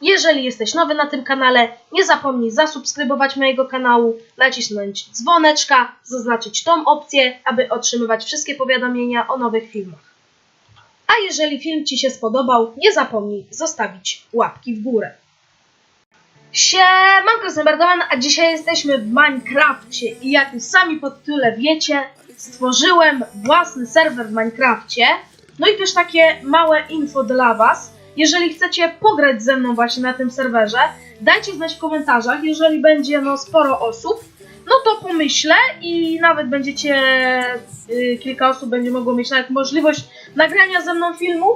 Jeżeli jesteś nowy na tym kanale, nie zapomnij zasubskrybować mojego kanału, nacisnąć dzwoneczka, zaznaczyć tą opcję, aby otrzymywać wszystkie powiadomienia o nowych filmach. A jeżeli film Ci się spodobał, nie zapomnij zostawić łapki w górę. Siemanko, jestem Bardoman, a dzisiaj jesteśmy w Minecrafcie i jak już sami po tytule wiecie, stworzyłem własny serwer w Minecrafcie. No i też takie małe info dla Was. Jeżeli chcecie pograć ze mną właśnie na tym serwerze, dajcie znać w komentarzach, jeżeli będzie no sporo osób, no to pomyślę i nawet będziecie, y, kilka osób będzie mogło mieć nawet możliwość nagrania ze mną filmu,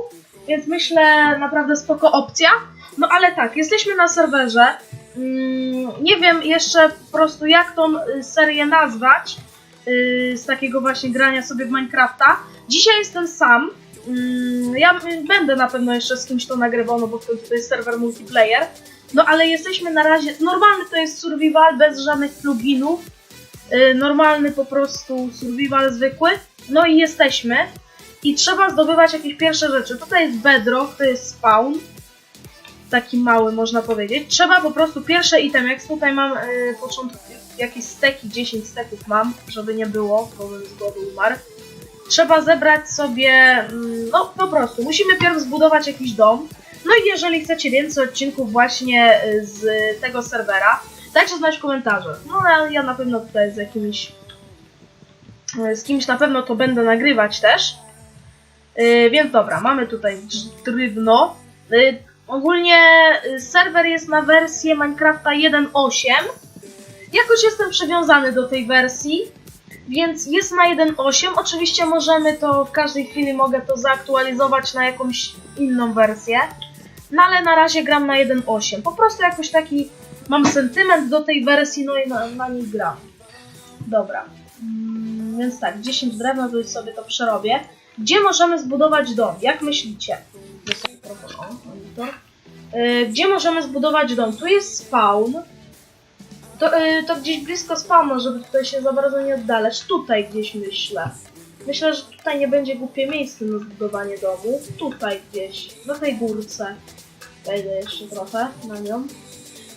więc myślę naprawdę spoko opcja. No ale tak, jesteśmy na serwerze. Mm, nie wiem jeszcze po prostu jak tą y, serię nazwać y, z takiego właśnie grania sobie w Minecrafta. Dzisiaj jestem sam. Mm, ja będę na pewno jeszcze z kimś to nagrywał, no bo to jest serwer multiplayer. No ale jesteśmy na razie. Normalny to jest survival bez żadnych pluginów. Y, normalny po prostu survival zwykły. No i jesteśmy. I trzeba zdobywać jakieś pierwsze rzeczy. Tutaj jest bedrock, to jest spawn taki mały, można powiedzieć. Trzeba po prostu pierwsze item, jak tutaj mam y, początek, jakieś steki, 10 steków mam, żeby nie było, bo bym z głodu umarł. Trzeba zebrać sobie, mm, no po prostu, musimy pierw zbudować jakiś dom. No i jeżeli chcecie więcej odcinków właśnie y, z tego serwera, dajcie znać w komentarzach. No ja, ja na pewno tutaj z jakimiś, y, z kimś na pewno to będę nagrywać też. Y, więc dobra, mamy tutaj drewno. Y, Ogólnie y, serwer jest na wersję Minecrafta 1.8. Jakoś jestem przywiązany do tej wersji, więc jest na 1.8. Oczywiście możemy to w każdej chwili mogę to zaktualizować na jakąś inną wersję. No ale na razie gram na 1.8. Po prostu jakoś taki mam sentyment do tej wersji, no i na, na niej gram. Dobra. Mm, więc tak, 10 drewna, to już sobie to przerobię. Gdzie możemy zbudować dom? Jak myślicie? Y, Gdzie możemy zbudować dom? Tu jest spawn. To, y, to gdzieś blisko spawnu, żeby tutaj się za bardzo nie oddalać. Tutaj gdzieś myślę. Myślę, że tutaj nie będzie głupie miejsce na zbudowanie domu. Tutaj gdzieś, na tej górce. Wejdę jeszcze trochę na nią.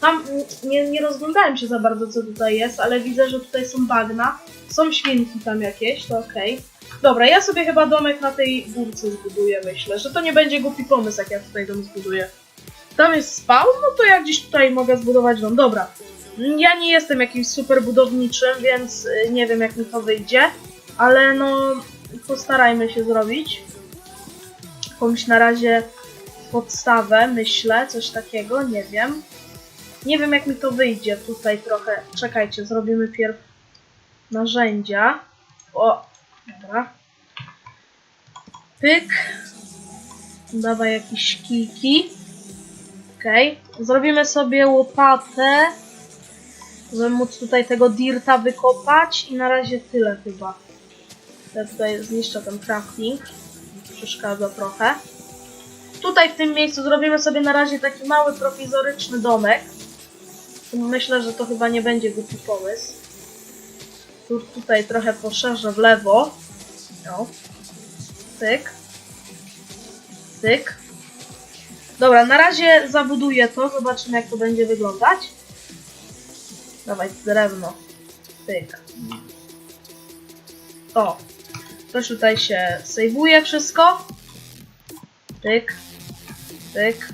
Tam nie, nie rozglądałem się za bardzo co tutaj jest, ale widzę, że tutaj są bagna. Są świnki tam jakieś, to okej. Dobra, ja sobie chyba domek na tej górce zbuduję, myślę, że to nie będzie głupi pomysł, jak ja tutaj dom zbuduję. Tam jest spawn, no to ja gdzieś tutaj mogę zbudować dom. Dobra. Ja nie jestem jakimś super budowniczym, więc y, nie wiem jak mi to wyjdzie, ale no postarajmy się zrobić. Jakąś na razie podstawę, myślę, coś takiego, nie wiem. Nie wiem jak mi to wyjdzie tutaj trochę. Czekajcie, zrobimy pierw narzędzia. O, Dobra. Pyk. Dawaj jakieś kijki. Okej. Zrobimy sobie łopatę. Żeby móc tutaj tego dirta wykopać. I na razie tyle chyba. Ja tutaj zniszczę ten crafting. Przeszkadza trochę. Tutaj w tym miejscu zrobimy sobie na razie taki mały prowizoryczny domek. Myślę, że to chyba nie będzie głupi pomysł. Tu, tutaj trochę poszerzę w lewo. No. Tyk. Tyk. Dobra, na razie zabuduję to. Zobaczymy jak to będzie wyglądać. Dawaj, drewno. Tyk. O. Też tutaj się sejwuje wszystko. Tyk. Tyk.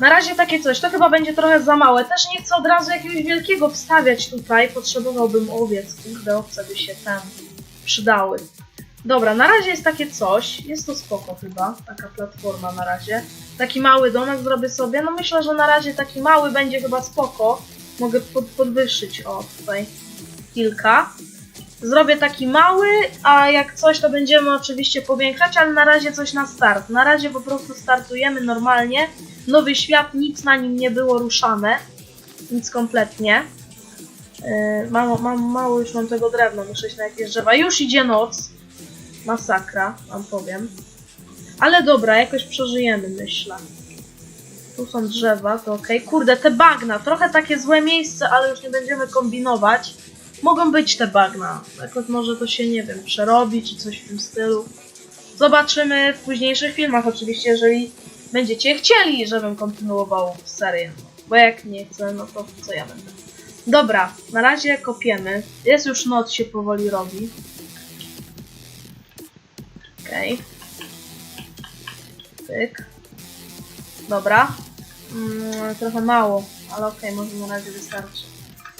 Na razie takie coś, to chyba będzie trochę za małe. Też nie chcę od razu jakiegoś wielkiego wstawiać tutaj. Potrzebowałbym owiec, kurde, owce by się tam przydały. Dobra, na razie jest takie coś. Jest to spoko chyba, taka platforma na razie. Taki mały domek zrobię sobie. No myślę, że na razie taki mały będzie chyba spoko. Mogę pod, podwyższyć, o tutaj kilka. Zrobię taki mały, a jak coś to będziemy oczywiście powiększać, ale na razie coś na start. Na razie po prostu startujemy normalnie. Nowy świat, nic na nim nie było ruszane. Nic kompletnie. Yy, mam, mam mało już mam tego drewna, muszę iść na jakieś drzewa. Już idzie noc. Masakra, wam powiem. Ale dobra, jakoś przeżyjemy, myślę. Tu są drzewa, to ok. Kurde, te bagna, trochę takie złe miejsce, ale już nie będziemy kombinować. Mogą być te bagna. Jakoś może to się, nie wiem, przerobi, czy coś w tym stylu. Zobaczymy w późniejszych filmach, oczywiście, jeżeli będziecie chcieli, żebym kontynuował serię. Bo jak nie chcę, no to co ja będę. Dobra, na razie kopiemy. Jest już noc, się powoli robi. Okej. Pyk. Dobra. Mm, trochę mało, ale okej, może na razie wystarczy.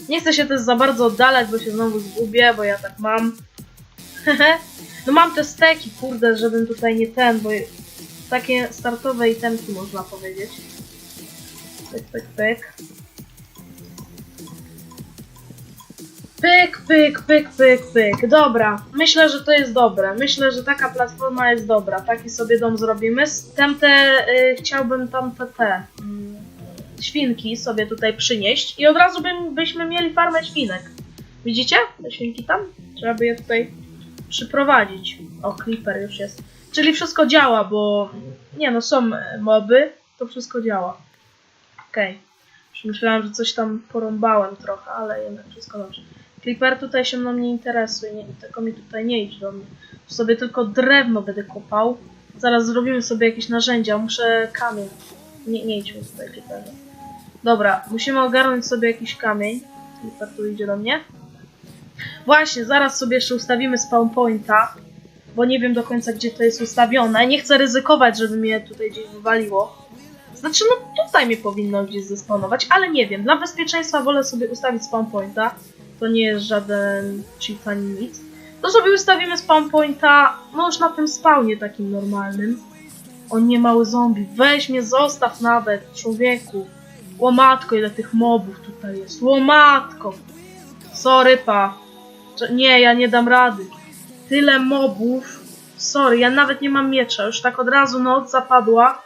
Nie chcę się też za bardzo oddalać, bo się znowu zgubię, bo ja tak mam. no mam te steki, kurde, żebym tutaj nie ten, bo takie startowe itemki można powiedzieć. Pyk, pyk, pyk. Pyk, pyk, pyk, pyk, pyk. Dobra, myślę, że to jest dobre. Myślę, że taka platforma jest dobra. Taki sobie dom zrobimy. Tamte, y, chciałbym tamte te mm, świnki sobie tutaj przynieść i od razu bym, byśmy mieli farmę świnek. Widzicie? Te świnki tam? Trzeba by je tutaj przyprowadzić. O, creeper już jest. Czyli wszystko działa, bo nie no, są e, moby, to wszystko działa. Okej. Już myślałem, że coś tam porąbałem trochę, ale jednak wszystko dobrze. Creeper tutaj się mną nie interesuje, nie, tylko mi tutaj nie idź do mnie. Sobie tylko drewno będę kopał. Zaraz zrobimy sobie jakieś narzędzia, muszę kamień. Nie, nie idźmy tutaj, Creeperze. Dobra, musimy ogarnąć sobie jakiś kamień. Creeper tu idzie do mnie. Właśnie, zaraz sobie jeszcze ustawimy spawn pointa, bo nie wiem do końca gdzie to jest ustawione. Nie chcę ryzykować, żeby mnie tutaj gdzieś wywaliło. Znaczy, no tutaj mnie powinno gdzieś zespawnować, ale nie wiem. Dla bezpieczeństwa wolę sobie ustawić spawn pointa. To nie jest żaden cheat ani nic. To sobie ustawimy spawn pointa, no już na tym spawnie takim normalnym. O nie, mały zombie, weź mnie, zostaw nawet, człowieku. Łomatko, ile tych mobów tutaj jest. Łomatko. Sorry, pa. Nie, ja nie dam rady. Tyle mobów. Sorry, ja nawet nie mam miecza. Już tak od razu noc zapadła.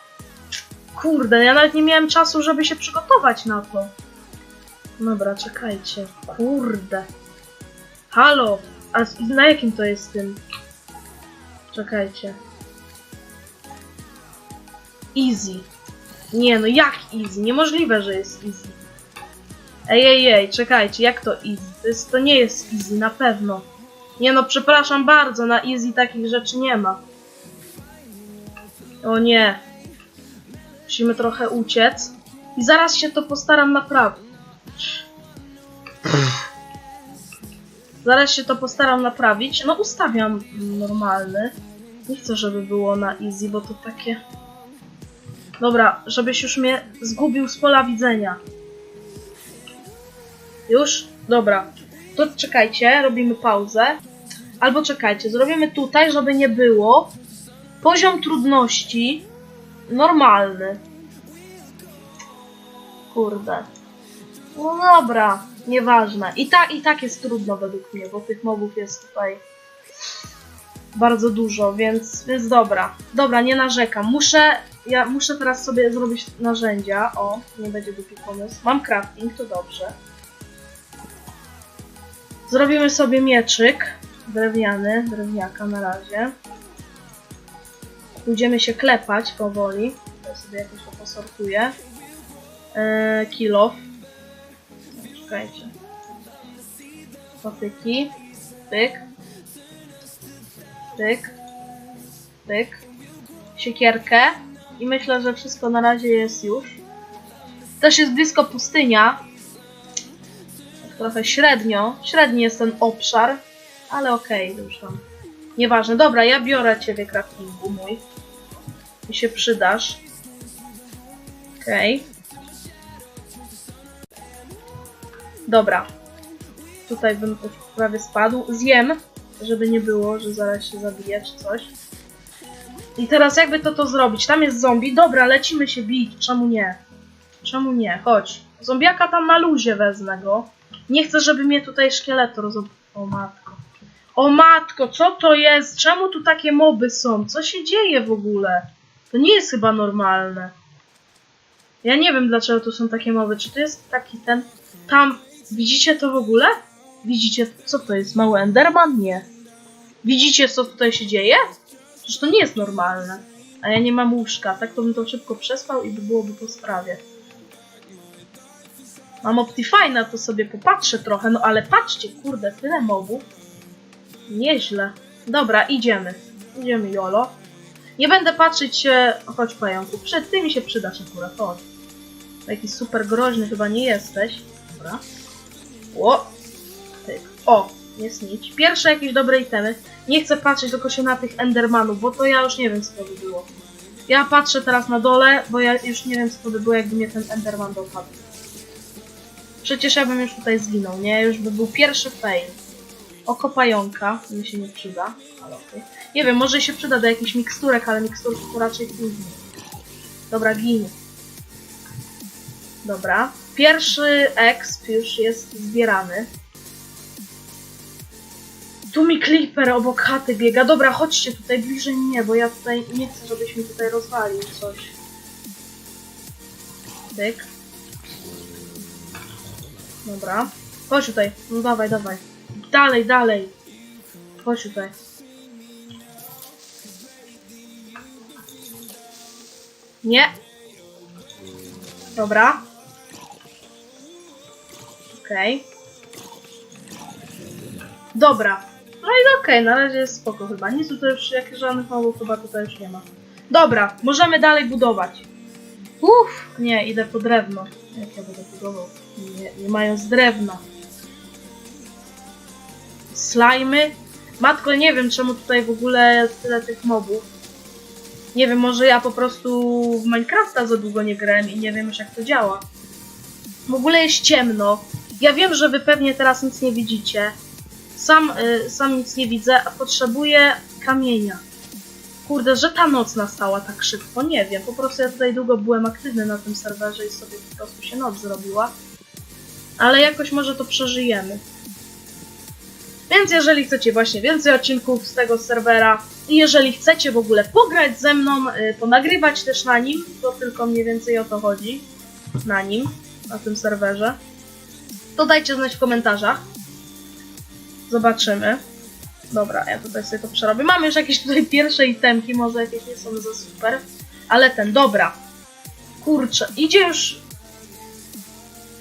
Kurde, ja nawet nie miałem czasu, żeby się przygotować na to. Dobra, czekajcie. Kurde. Halo. A na jakim to jest tym? Czekajcie. Easy. Nie no, jak easy? Niemożliwe, że jest easy. Ej, ej, ej, czekajcie, jak to easy? To, jest, to nie jest easy, na pewno. Nie no, przepraszam bardzo, na easy takich rzeczy nie ma. O nie. Musimy trochę uciec. I zaraz się to postaram naprawić. Zaraz się to postaram naprawić. No ustawiam normalny. Nie chcę, żeby było na easy, bo to takie... Dobra, żebyś już mnie zgubił z pola widzenia. Już? Dobra. To czekajcie, robimy pauzę. Albo czekajcie, zrobimy tutaj, żeby nie było. Poziom trudności normalny. Kurde. No dobra, nieważne. I tak, I tak jest trudno według mnie, bo tych mobów jest tutaj bardzo dużo, więc, więc dobra. Dobra, nie narzekam. Muszę, ja muszę teraz sobie zrobić narzędzia. O, nie będzie głupi pomysł. Mam crafting, to dobrze. Zrobimy sobie mieczyk drewniany, drewniaka na razie. Pójdziemy się klepać powoli. Ja sobie jakoś to posortuję. Eee, kill off. Czekajcie. Patyki. Pyk. Pyk. Pyk. Siekierkę. I myślę, że wszystko na razie jest już. Też jest blisko pustynia. Trochę średnio. Średni jest ten obszar. Ale okej, już tam. Nieważne. Dobra, ja biorę ciebie craftingu mój. Mi się przydasz. Okej. Dobra. Tutaj bym prawie spadł. Zjem, żeby nie było, że zaraz się zabije czy coś. I teraz jakby to to zrobić? Tam jest zombie. Dobra, lecimy się bić. Czemu nie? Czemu nie? Chodź. Zombiaka tam na luzie wezmę go. Nie chcę, żeby mnie tutaj szkieletor zob... O matko. O matko, co to jest? Czemu tu takie moby są? Co się dzieje w ogóle? To nie jest chyba normalne. Ja nie wiem, dlaczego tu są takie mowy. Czy to jest taki ten... Tam... Widzicie to w ogóle? Widzicie, co to jest? Mały Enderman? Nie. Widzicie, co tutaj się dzieje? Przecież to nie jest normalne. A ja nie mam łóżka, tak to bym to szybko przespał i by byłoby po sprawie. Mam Optifine'a, to sobie popatrzę trochę, no ale patrzcie, kurde, tyle mobów. Nieźle. Dobra, idziemy. Idziemy, Jolo. Nie będę patrzeć się... Chodź pająku, przed ty mi się przydasz akurat, chodź. Taki super groźny chyba nie jesteś. Dobra. O! Tyk. O! Jest nic. Pierwsze jakieś dobre itemy. Nie chcę patrzeć tylko się na tych endermanów, bo to ja już nie wiem co to by było. Ja patrzę teraz na dole, bo ja już nie wiem co to by było, jakby mnie ten enderman dopadł. Przecież ja bym już tutaj zginął, nie? Już by był pierwszy fail. Oko pająka mi się nie przyda, ale okej. Nie wiem, może się przyda do jakichś miksturek, ale miksturki to raczej później. Dobra, gin. Dobra. Pierwszy exp już jest zbierany. Tu mi Clipper obok chaty biega. Dobra, chodźcie tutaj bliżej mnie, bo ja tutaj nie chcę, żebyś mi tutaj rozwalił coś. Tyk. Dobra. Chodź tutaj. No dawaj, dawaj. Dalej, dalej. Chodź tutaj. Nie. Dobra. Okej. Dobra. No i okej, na razie jest spoko chyba. Nic tutaj już, jak żadnych małych chyba tutaj już nie ma. Dobra, możemy dalej budować. Uff, nie, idę po drewno. Jak ja będę budował? Nie, nie mając drewna. Slajmy. Matko, nie wiem czemu tutaj w ogóle tyle tych mobów. Nie wiem, może ja po prostu w Minecrafta za długo nie grałem i nie wiem już jak to działa. W ogóle jest ciemno. Ja wiem, że wy pewnie teraz nic nie widzicie. Sam, y, sam nic nie widzę, a potrzebuję kamienia. Kurde, że ta noc nastała tak szybko, nie wiem. Po prostu ja tutaj długo byłem aktywny na tym serwerze i sobie po prostu się noc zrobiła. Ale jakoś może to przeżyjemy. Więc jeżeli chcecie właśnie więcej odcinków z tego serwera i jeżeli chcecie w ogóle pograć ze mną, y, ponagrywać też na nim, to tylko mniej więcej o to chodzi. Na nim, na tym serwerze. To dajcie znać w komentarzach. Zobaczymy. Dobra, ja tutaj sobie to przerobię. Mam już jakieś tutaj pierwsze itemki, może jakieś nie są za super. Ale ten, dobra. Kurczę, idzie już...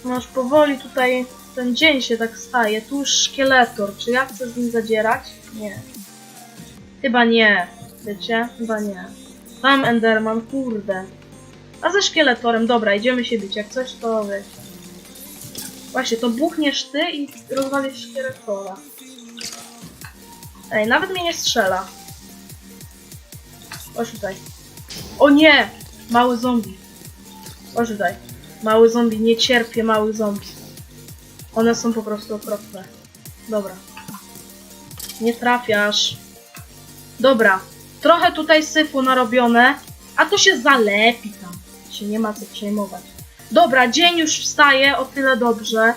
No już powoli tutaj ten dzień się tak staje. Tu już szkieletor. Czy ja chcę z nim zadzierać? Nie. Chyba nie. Wiecie? Chyba nie. Tam Enderman, kurde. A ze szkieletorem, dobra, idziemy się bić. Jak coś, to wiecie. Właśnie, to buchniesz ty i rozwalisz szkieletora. Ej, nawet mnie nie strzela. Chodź tutaj. O nie! Mały zombie. Chodź tutaj. Mały zombie, nie cierpię małych zombie. One są po prostu okropne. Dobra. Nie trafiasz. Dobra. Trochę tutaj syfu narobione, a to się zalepi tam. Się nie ma co przejmować. Dobra, dzień już wstaje, o tyle dobrze.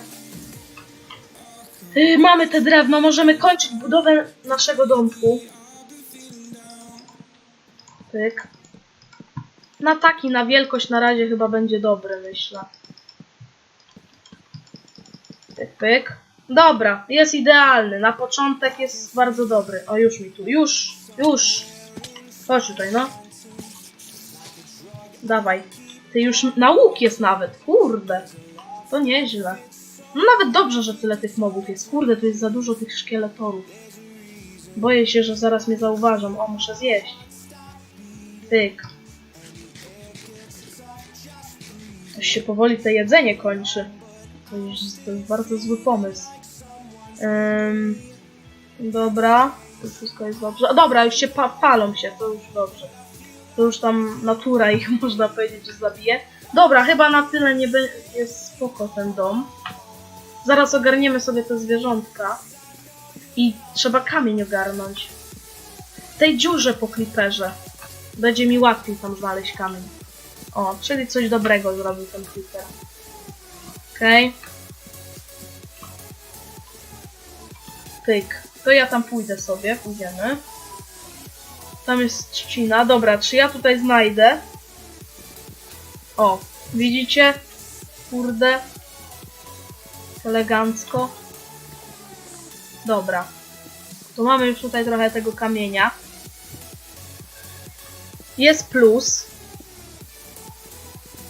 Yy, mamy te drewno, możemy kończyć budowę naszego domku. Pyk. Na taki, na wielkość na razie chyba będzie dobry, myślę. Pyk, pyk. Dobra, jest idealny. Na początek jest bardzo dobry. O, już mi tu, już, już. Chodź tutaj, no. Dawaj. Ty już na łuk jest nawet, kurde. To nieźle. No nawet dobrze, że tyle tych mobów jest. Kurde, tu jest za dużo tych szkieletorów. Boję się, że zaraz mnie zauważą. O, muszę zjeść. Tyk. Już się powoli to jedzenie kończy. To to jest bardzo zły pomysł. Ym, dobra. Wszystko jest dobrze. O, dobra, już się pa palą się, to już dobrze. To już tam natura ich, można powiedzieć, że zabije. Dobra, chyba na tyle nie jest spoko ten dom. Zaraz ogarniemy sobie te zwierzątka. I trzeba kamień ogarnąć. W tej dziurze po kliperze. Będzie mi łatwiej tam znaleźć kamień. O, czyli coś dobrego zrobił ten kliper. Okej. Tyk. To ja tam pójdę sobie, pójdziemy. Tam jest trzcina. Dobra, czy ja tutaj znajdę? O, widzicie? Kurde. Elegancko. Dobra. To mamy już tutaj trochę tego kamienia. Jest plus.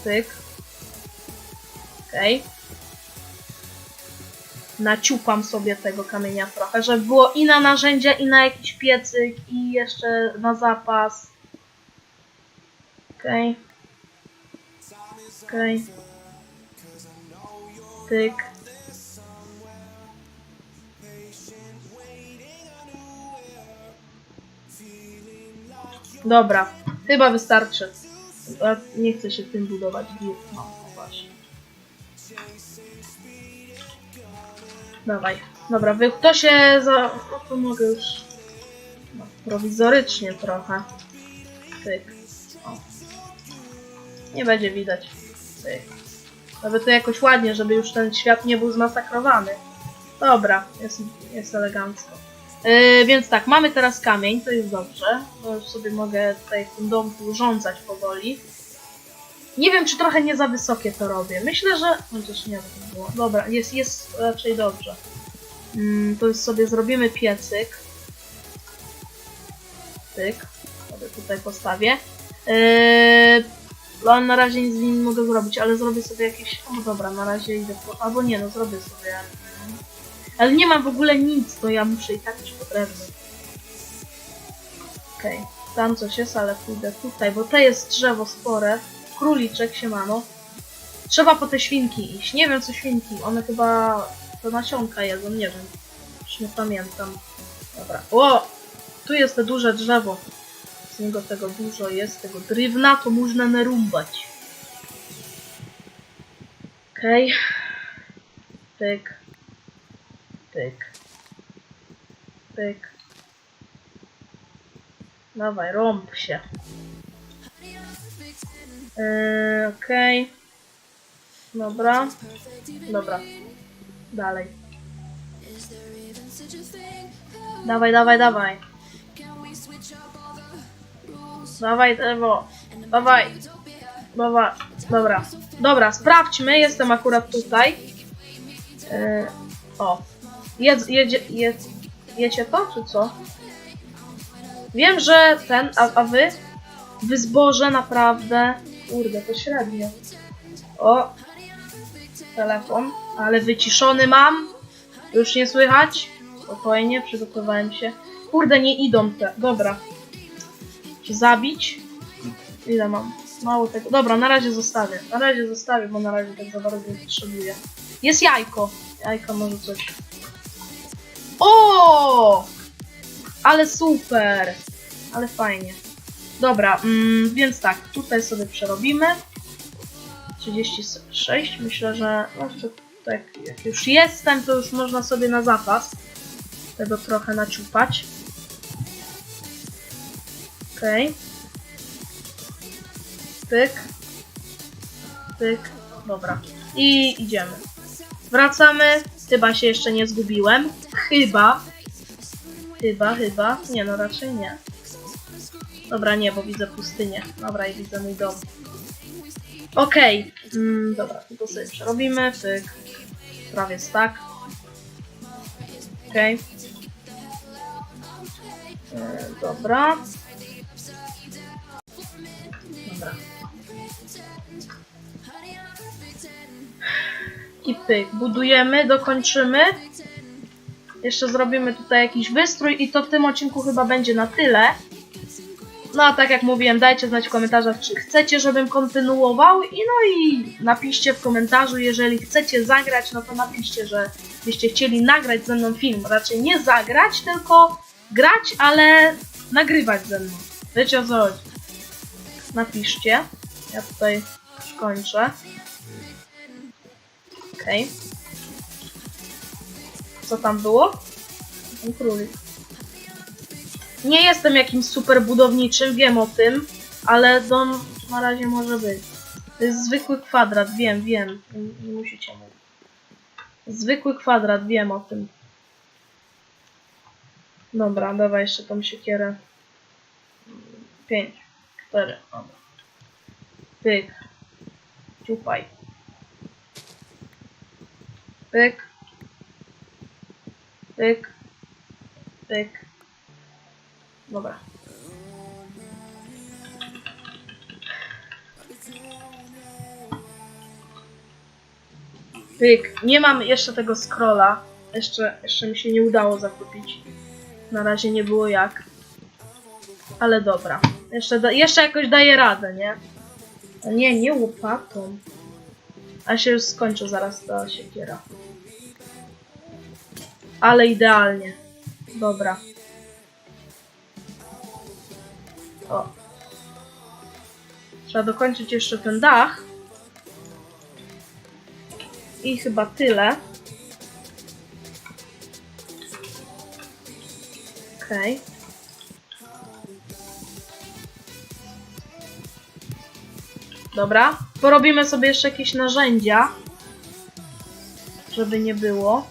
Tyk. Okej. Naciupam sobie tego kamienia trochę, żeby było i na narzędzia, i na jakiś piecyk, i jeszcze na zapas. Okej. Okej. Tyk. Dobra, chyba wystarczy. Nie chcę się tym budować. Biur Dawaj. Dobra, wy kto się za... No to mogę już... No, prowizorycznie trochę. Tyk. O. Nie będzie widać. Tyk. Nawet to jakoś ładnie, żeby już ten świat nie był zmasakrowany. Dobra, jest, jest elegancko. Yy, więc tak, mamy teraz kamień, to jest dobrze. To już sobie mogę tutaj w tym domku urządzać powoli. Nie wiem, czy trochę nie za wysokie to robię. Myślę, że... Chociaż nie wiem, było. Dobra, jest, jest raczej dobrze. Mm, to już sobie zrobimy piecyk. Tyk. Sobie tutaj postawię. Yy, no, na razie nic z nim nie mogę zrobić, ale zrobię sobie jakieś... O dobra, na razie idę po... Albo nie, no zrobię sobie... Ale nie mam w ogóle nic, to ja muszę i tak być potrzebny. Okej, tam coś jest, ale pójdę tutaj, bo to jest drzewo spore. Króliczek, siemano. Trzeba po te świnki iść. Nie wiem co świnki, one chyba to nasionka jedzą, nie wiem. Już nie pamiętam. Dobra. O! Tu jest te duże drzewo. Z niego tego dużo jest, tego drewna, to można narumbać. Okej. Pyk. Pyk. Pyk. Dawaj, rąb się. Yy, Okej. Dobra. Dobra. Dalej. Dawaj, dawaj, dawaj. Dawaj, Ewo. Dawaj. Dawaj. Dobra. Dobra, sprawdźmy. Jestem akurat tutaj. Yy, o. Jedz, jedzie, jedz, jecie to, czy co? Wiem, że ten, a, a wy? Wy zboże naprawdę. Kurde, to średnio. O. Telefon, ale wyciszony mam. Już nie słychać. Spokojnie, przygotowałem się. Kurde, nie idą te. Dobra. Czy zabić? Ile mam? Mało tego. Dobra, na razie zostawię. Na razie zostawię, bo na razie tak za bardzo nie potrzebuję. Jest jajko. Jajko może coś. O! Ale super! Ale fajnie. Dobra, mm, więc tak, tutaj sobie przerobimy. 36, myślę, że no, tak, jak już jestem, to już można sobie na zapas tego trochę naciupać. Okej. Pyk. Pyk. Dobra. I idziemy. Wracamy. Chyba się jeszcze nie zgubiłem. Chyba. Chyba, chyba. Nie, no raczej nie. Dobra, nie, bo widzę pustynię. Dobra, i widzę mój dom. Okej. Mm, dobra, to sobie przerobimy. Pyk. Prawie tak. Okej. E, Dobra. Dobra. I pyk. Budujemy, dokończymy. Jeszcze zrobimy tutaj jakiś wystrój i to w tym odcinku chyba będzie na tyle. No a tak jak mówiłem, dajcie znać w komentarzach, czy chcecie, żebym kontynuował i no i napiszcie w komentarzu, jeżeli chcecie zagrać, no to napiszcie, że byście chcieli nagrać ze mną film. Raczej nie zagrać, tylko grać, ale nagrywać ze mną. Wiecie o co chodzi? Napiszcie. Ja tutaj już kończę. Okej. Co tam było? Ten królik. Nie jestem jakimś super budowniczym, wiem o tym, ale dom na razie może być. To jest zwykły kwadrat, wiem, wiem. Nie, musicie mówić. Zwykły kwadrat, wiem o tym. Dobra, dawaj jeszcze tą siekierę. Pięć, cztery, dobra. Pyk. Ciupaj. Pyk. Pyk. Pyk. Dobra. Pyk. Nie mam jeszcze tego scrolla. Jeszcze, jeszcze mi się nie udało zakupić. Na razie nie było jak. Ale dobra. Jeszcze, da, jeszcze jakoś daję radę, nie? Nie, nie łopatą. A się już skończy zaraz ta siekiera. Ale idealnie. Dobra. O. Trzeba dokończyć jeszcze ten dach. I chyba tyle. Okej. Dobra. Porobimy sobie jeszcze jakieś narzędzia. Żeby nie było.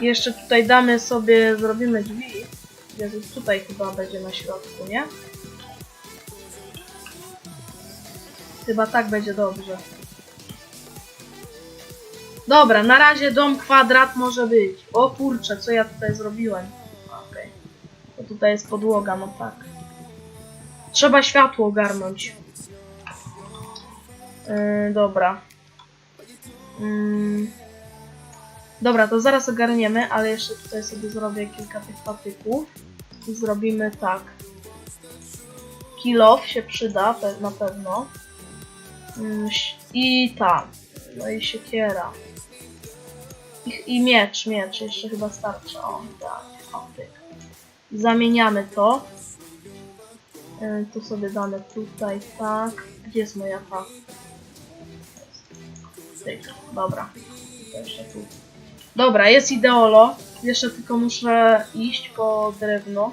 Jeszcze tutaj damy sobie, zrobimy drzwi. Jezus, tutaj chyba będzie na środku, nie? Chyba tak będzie dobrze. Dobra, na razie dom kwadrat może być. O kurczę, co ja tutaj zrobiłem? Okej. To tutaj jest podłoga, no tak. Trzeba światło ogarnąć. Yy, dobra. Yy. Dobra, to zaraz ogarniemy, ale jeszcze tutaj sobie zrobię kilka tych patyków. Zrobimy tak. Kilof się przyda, na pewno. Mm, I ta. No i siekiera. I, I miecz, miecz jeszcze chyba starczy. O, tak, o, tyk. Zamieniamy to. Y, Tu sobie damy tutaj, tak. Gdzie jest moja ta? Dobra. To jeszcze tu. Dobra, jest ideolo. Jeszcze tylko muszę iść po drewno,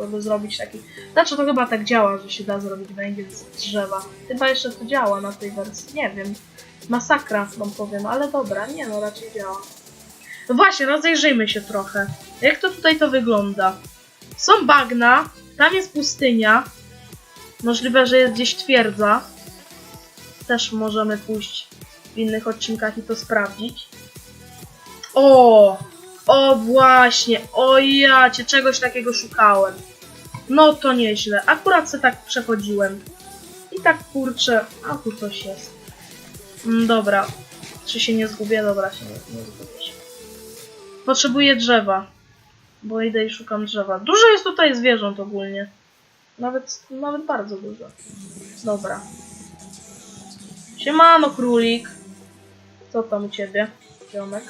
żeby zrobić taki... Znaczy to chyba tak działa, że się da zrobić węgiel z drzewa. Chyba jeszcze to działa na tej wersji, nie wiem. Masakra wam powiem, ale dobra, nie no, raczej działa. No właśnie, rozejrzyjmy się trochę. Jak to tutaj to wygląda? Są bagna, tam jest pustynia. Możliwe, że jest gdzieś twierdza. Też możemy pójść w innych odcinkach i to sprawdzić. O! O właśnie! O ja cię czegoś takiego szukałem. No to nieźle. Akurat se tak przechodziłem. I tak kurczę. A tu coś jest. Mm, dobra. Czy się nie zgubię? Dobra, się nie, nie zgubię się. Potrzebuję drzewa. Bo idę i szukam drzewa. Dużo jest tutaj zwierząt ogólnie. Nawet, nawet bardzo dużo. Dobra. Siemano, królik. Co tam u ciebie, ziomek?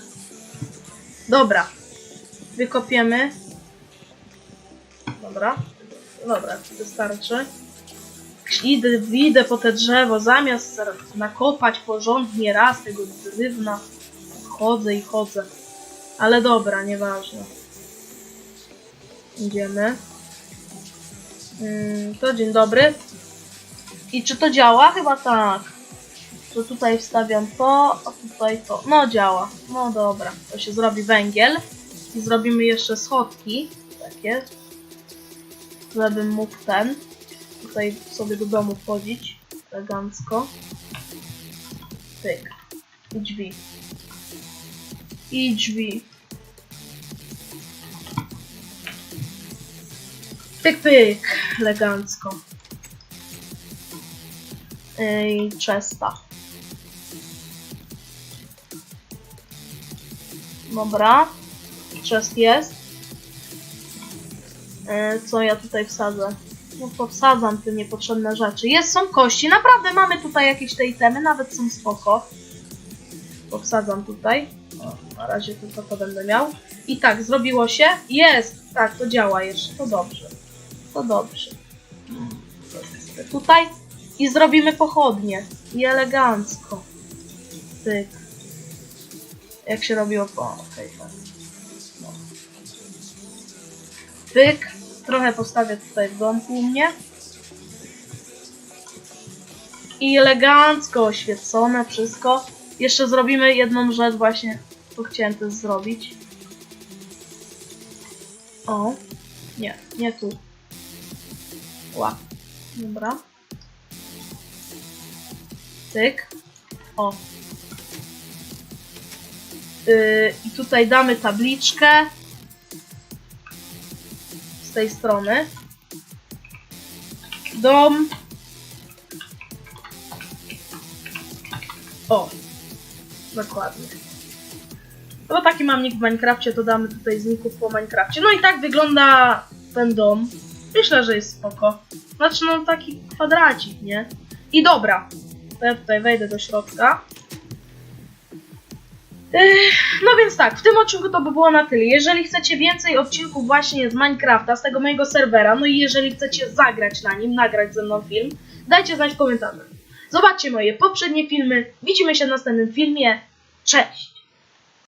Dobra. Wykopiemy. Dobra. Dobra, wystarczy. Idę, idę po te drzewo, zamiast nakopać porządnie raz tego drewna. Chodzę i chodzę. Ale dobra, nieważne. Idziemy. Ym, to dzień dobry. I czy to działa? Chyba tak. To tutaj wstawiam to, a tutaj to. No działa. No dobra. To się zrobi węgiel. I zrobimy jeszcze schodki. Takie. Żebym mógł ten. Tutaj sobie do domu wchodzić. Elegancko. Pyk. I drzwi. I drzwi. Pyk, pyk. Elegancko. I czesta. Dobra. Chest jest. E, Co ja tutaj wsadzę? No to wsadzam te niepotrzebne rzeczy. Jest, są kości. Naprawdę mamy tutaj jakieś te itemy, nawet są spoko. To wsadzam tutaj. O, na razie tylko to będę miał. I tak, zrobiło się. Jest! Tak, to działa jeszcze. To dobrze. To dobrze. Tutaj. I zrobimy pochodnie. I elegancko. Tyk. Jak się robiło po... Okej, tak. No. Tyk. Trochę postawię tutaj w domku u mnie. I elegancko oświecone wszystko. Jeszcze zrobimy jedną rzecz właśnie. Tu chciałem też zrobić. O. Nie, nie tu. Ła. Dobra. Tyk. O. Yy, I tutaj damy tabliczkę. Z tej strony. Dom. O. Dokładnie. No taki mam nick w Minecrafcie, to damy tutaj zników po Minecrafcie. No i tak wygląda ten dom. Myślę, że jest spoko. Znaczy, no taki kwadracik, nie? I dobra, to ja tutaj wejdę do środka. No więc tak, w tym odcinku to by było na tyle. Jeżeli chcecie więcej odcinków właśnie z Minecrafta, z tego mojego serwera, no i jeżeli chcecie zagrać na nim, nagrać ze mną film, dajcie znać w komentarzach. Zobaczcie moje poprzednie filmy. Widzimy się w następnym filmie. Cześć!